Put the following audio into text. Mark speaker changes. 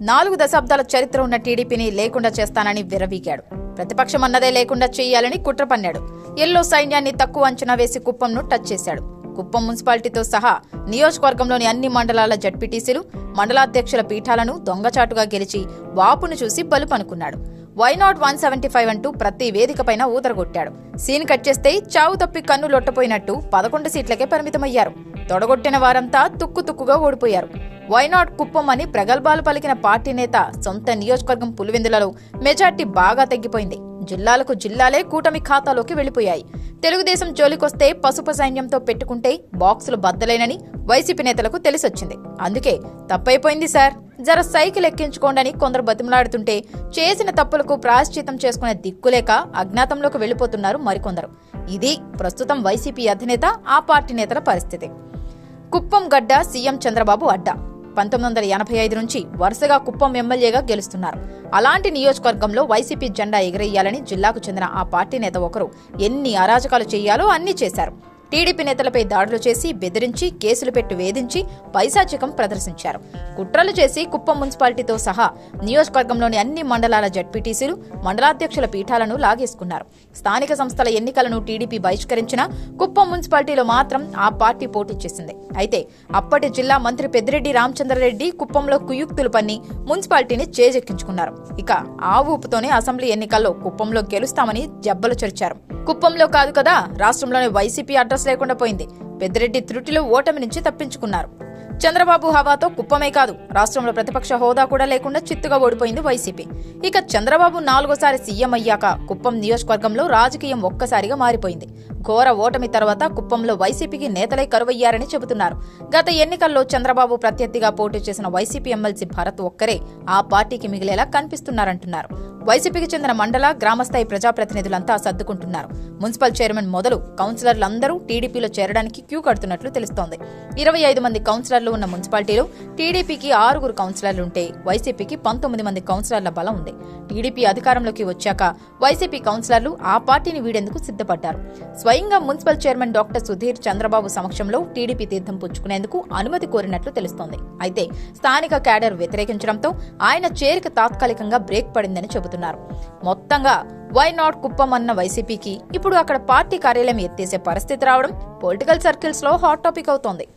Speaker 1: నాలుగు దశాబ్దాల చరిత్ర ఉన్న టీడీపీని లేకుండా చేస్తానని విరవీగాడు ప్రతిపక్షం అన్నదే లేకుండా చేయాలని కుట్ర పన్నాడు. ఎల్లో సైన్యాన్ని తక్కువ అంచనా వేసి కుప్పంను టచ్ చేశాడు. కుప్పం మున్సిపాలిటీతో సహా నియోజకవర్గంలోని అన్ని మండలాల జడ్పీటీసీలు మండలాధ్యక్షుల పీఠాలను దొంగచాటుగా గెలిచి వాపును చూసి బలుపనుకున్నాడు. Why not one seventy five అంటూ ప్రతి వేదికపైన ఊదరగొట్టాడు. సీన్ కట్ చేస్తే చావు తప్పి కన్ను లొట్టపోయినట్టు పదకొండు సీట్లకే పరిమితమయ్యారు. తొడగొట్టిన వారంతా తుక్కు తుక్కుగా ఓడిపోయారు. వైనాడ్ కుప్పం అని ప్రగల్భాలు పలికిన పార్టీ నేత సొంత నియోజకవర్గం పులివెందులలో మెజార్టీ బాగా తగ్గిపోయింది. జిల్లాలకు జిల్లాలే కూటమి ఖాతాలోకి వెళ్ళిపోయాయి తెలుగుదేశం జోలికొస్తే పసుపు సైన్యంతో పెట్టుకుంటే బాక్సులు బద్దలేనని వైసీపీ నేతలకు తెలిసొచ్చింది. అందుకే తప్పైపోయింది సార్. జర సైకిల్ ఎక్కించుకోండని కొందరు బతిమలాడుతుంటే చేసిన తప్పులకు ప్రాయశ్చితం చేసుకునే దిక్కులేక అజ్ఞాతంలోకి వెళ్ళిపోతున్నారు మరికొందరు. ఇది ప్రస్తుతం వైసీపీ అధినేత ఆ పార్టీ నేతల పరిస్థితి. కుప్పం గడ్డ సీఎం చంద్రబాబు అడ్డా. పంతొమ్మిది వందల ఎనభై ఐదు నుంచి వరుసగా కుప్పం ఎమ్మెల్యేగా గెలుస్తున్నారు. అలాంటి నియోజకవర్గంలో వైసీపీ జెండా ఎగరేయాలని జిల్లాకు చెందిన ఆ పార్టీ నేత ఒకరు ఎన్ని అరాచకాలు చేయాలో అన్నీ చేశారు. టీడీపీ నేతలపై దాడులు చేసి బెదిరించి కేసులు పెట్టి వేధించి పైశాచికం ప్రదర్శించారు. కుట్రలు చేసి కుప్పం మున్సిపాలిటీతో సహా నియోజకవర్గంలోని అన్ని మండలాల జడ్పీటీసీలు మండలాధ్యక్షుల పీఠాలను లాగేసుకున్నారు. స్థానిక సంస్థల ఎన్నికలను టీడీపీ బహిష్కరించిన కుప్పం మున్సిపాలిటీలో మాత్రం ఆ పార్టీ పోటీ చేసింది. అయితే అప్పటి జిల్లా మంత్రి పెద్దిరెడ్డి రామచంద్రారెడ్డి కుప్పంలో కుయుక్తులు పన్ని మున్సిపాలిటీని చేజెక్కించుకున్నారు. ఇక ఆ ఊపుతోనే అసెంబ్లీ ఎన్నికల్లో కుప్పంలో గెలుస్తామని జబ్బలు చరిచారు. కుప్పంలో కాదు కదా రాష్ట్రంలోని వైసీపీ అడ్రస్ లేకుండా పోయింది. పెద్దిరెడ్డి త్రుటిలో ఓటమి నుంచి తప్పించుకున్నారు. చంద్రబాబు హవాతో కుప్పమే కాదు రాష్ట్రంలో ప్రతిపక్ష హోదా కూడా లేకుండా చిత్తుగా ఓడిపోయింది వైసీపీ. ఇక చంద్రబాబు నాలుగోసారి సీఎం అయ్యాక కుప్పం నియోజకవర్గంలో రాజకీయం ఒక్కసారిగా మారిపోయింది. ఘోర ఓటమి తర్వాత కుప్పంలో వైసీపీకి నేతలై కరువయ్యారని చెబుతున్నారు. గత ఎన్నికల్లో చంద్రబాబు ప్రత్యర్థిగా పోటీ చేసిన వైసీపీ ఎమ్మెల్సీ భరత్ ఒక్కరే ఆ పార్టీకి మిగిలేలా కనిపిస్తున్నారంటున్నారు. వైసీపీకి చెందిన మండల గ్రామస్థాయి ప్రజాప్రతినిధులంతా సర్దుకుంటున్నారు. మున్సిపల్ చైర్మన్ మొదలు కౌన్సిలర్లందరూ టీడీపీలో చేరడానికి క్యూ కడుతున్నట్లు తెలుస్తోంది. ఇరవై ఐదు మంది కౌన్సిలర్లు ఉన్న మున్సిపాలిటీలో టీడీపీకి ఆరుగురు కౌన్సిలర్లు ఉంటే వైసీపీకి పంతొమ్మిది మంది కౌన్సిలర్ల బలం ఉంది. టీడీపీ అధికారంలోకి వచ్చాక వైసీపీ కౌన్సిలర్లు ఆ పార్టీని వీడేందుకు సిద్ధపడ్డారు. స్వయంగా municipal chairman doctor Sudhir Chandrababu సమక్షంలో టీడీపీ తీర్థం పుచ్చుకునేందుకు అనుమతి కోరినట్లు తెలుస్తోంది. అయితే స్థానిక క్యాడర్ వ్యతిరేకించడంతో ఆయన చేరిక తాత్కాలికంగా బ్రేక్ పడిందని చెబుతున్నారు. మొత్తంగా వై నాట్ కుప్పం అన్న వైసీపీకి ఇప్పుడు అక్కడ పార్టీ కార్యాలయం ఎత్తేసే పరిస్థితి రావడం పొలిటికల్ సర్కిల్స్లో హాట్ టాపిక్ అవుతోంది.